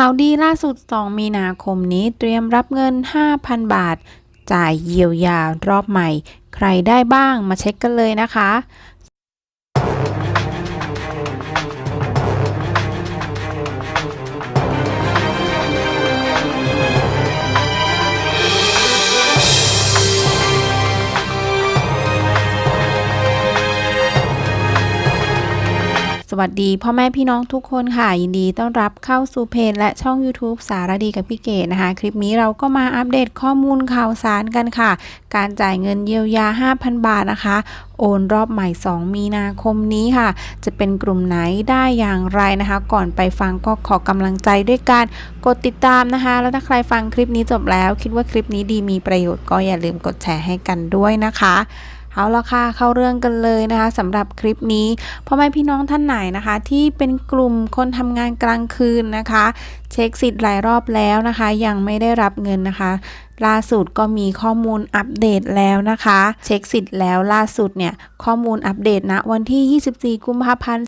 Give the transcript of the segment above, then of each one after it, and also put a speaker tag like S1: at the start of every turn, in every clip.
S1: ข่าวดีล่าสุด 2 มีนาคมนี้เตรียมรับเงิน 5,000 บาท จ่ายเยียวยารอบใหม่ ใครได้บ้างมาเช็คกันเลยนะคะ วัสดีพ่อแม่พี่น้องทุกคนค่ะ ยินดีต้อนรับเข้าสู่เพจและช่อง YouTube สารดีกับพี่เกดนะคะ คลิปนี้เราก็มาอัปเดตข้อมูลข่าวสารกันค่ะ การจ่ายเงินเยียวยา 5,000 บาทนะคะโอนรอบใหม่ 2 มีนาคมนี้ค่ะ จะเป็นกลุ่มไหนได้อย่างไรนะคะ ก่อนไปฟังก็ขอกำลังใจด้วยการกดติดตามนะคะ แล้วถ้าใครฟังคลิปนี้จบแล้ว คิดว่าคลิปนี้ดีมีประโยชน์ก็อย่าลืมกดแชร์ให้กันด้วยนะคะ เอาละค่ะเข้าเรื่องกันเลยนะคะสำหรับคลิปนี้พ่อแม่พี่น้องท่านไหนนะคะ ที่เป็นกลุ่มคนทำงานกลางคืนนะคะ เช็คสิทธิ์หลายรอบแล้วนะคะ ยังไม่ได้รับเงินนะคะ ล่าสุดก็มีข้อมูลอัปเดตแล้วนะคะ เช็คสิทธิ์แล้วล่าสุดเนี่ยข้อมูลอัปเดตณวันที่ 24 กุมภาพันธ์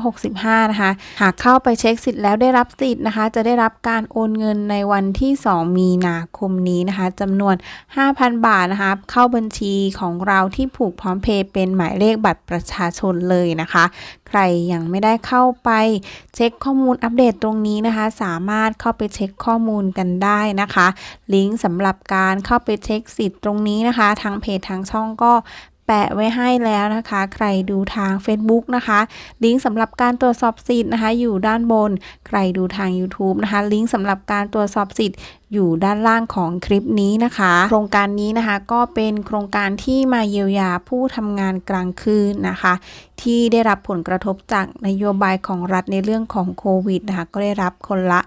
S1: 2565 นะคะ หากเข้าไปเช็คสิทธิ์แล้วได้รับสิทธิ์นะคะ จะได้รับการโอนเงินในวันที่ 2 มีนาคมนี้นะคะจำนวน 5,000 บาทนะคะ เข้าบัญชีของเราที่ผูกพร้อมเพย์เป็นหมายเลขบัตรประชาชนเลยนะคะ ใครยังไม่ได้เข้าไปเช็คข้อมูลอัปเดตตรงนี้นะคะ สามารถเข้าไปเช็คข้อมูลกันได้นะคะ ลิงก์สำหรับการเข้าไปเช็คสิทธิ์ตรงนี้นะคะ ทางเพจทางช่องก็แปะไว้ให้แล้วนะคะ ใครดูทาง Facebook นะคะ ลิงก์สำหรับการตรวจสอบสิทธิ์นะคะ อยู่ด้านบน ใครดูทาง YouTube นะคะ ลิงก์สำหรับการตรวจสอบสิทธิ์ อยู่ด้านล่างของคลิปนี้นะคะ โครงการนี้นะคะก็เป็นโครงการที่มาเยียวยาผู้ทำงานกลางคืนนะคะ ที่ได้รับผลกระทบจากนโยบายของรัฐในเรื่องของโควิดนะคะก็ได้รับคนละ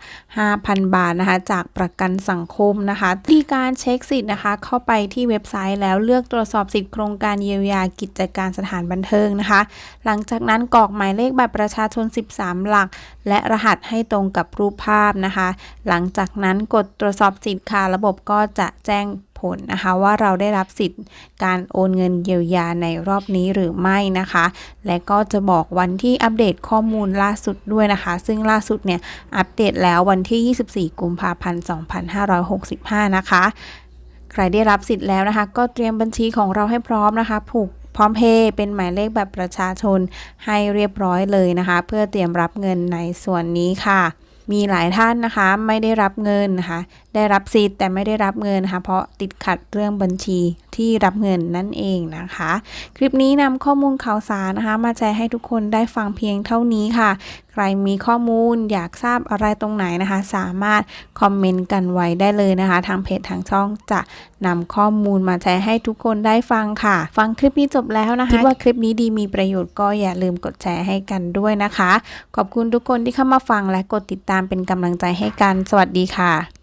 S1: 5,000 บาทนะคะ จากประกันสังคมนะคะ ที่การเช็คสิทธิ์นะคะ เข้าไปที่เว็บไซต์แล้วเลือกตรวจสอบสิทธิโครงการเยียวยากิจการสถานบันเทิงนะคะ หลังจากนั้นกรอกหมายเลขบัตรประชาชน 13 หลักและรหัสให้ตรงกับรูปภาพนะคะ หลังจากนั้นกดตรวจสอบสิทธิ์ค่ะ ระบบก็จะแจ้งผลนะคะ ว่าเราได้รับสิทธิ์การโอนเงินเยียวยาในรอบนี้หรือไม่นะคะ และก็จะบอกวันที่อัปเดตข้อมูลล่าสุดด้วยนะคะ ซึ่งล่าสุดเนี่ยอัปเดตแล้ววันที่ 24 กุมภาพันธ์ 2565 นะคะ ใครได้รับสิทธิ์แล้วนะคะ ก็เตรียมบัญชีของเราให้พร้อมนะคะ ผูก พร้อมเพย์เป็นหมายเลขแบบประชาชนให้เรียบร้อยเลยนะคะ เพื่อเตรียมรับเงินในส่วนนี้ค่ะ มีหลายท่านนะคะไม่ได้รับเงินนะคะ ได้รับสิทธิ์แต่ไม่ได้รับเงินนะคะเพราะติดขัดเรื่องบัญชีที่รับเงินนั่นเองนะคะ คลิปนี้นำข้อมูลข่าวสารนะคะ มาแชร์ให้ทุกคนได้ฟังเพียงเท่านี้ค่ะ ใครมีข้อมูลอยากทราบอะไรตรงไหนนะคะ สามารถคอมเมนต์กันไว้ได้เลยนะคะ ทางเพจทางช่องจะนำข้อมูลมาแชร์ให้ทุกคนได้ฟังค่ะ ฟังคลิปนี้จบแล้วนะคะคิดว่าคลิปนี้ดีมีประโยชน์ก็อย่าลืมกดแชร์ให้กันด้วยนะคะ ขอบคุณทุกคนที่เข้ามาฟังและกดติดตามเป็นกำลังใจให้กัน สวัสดีค่ะ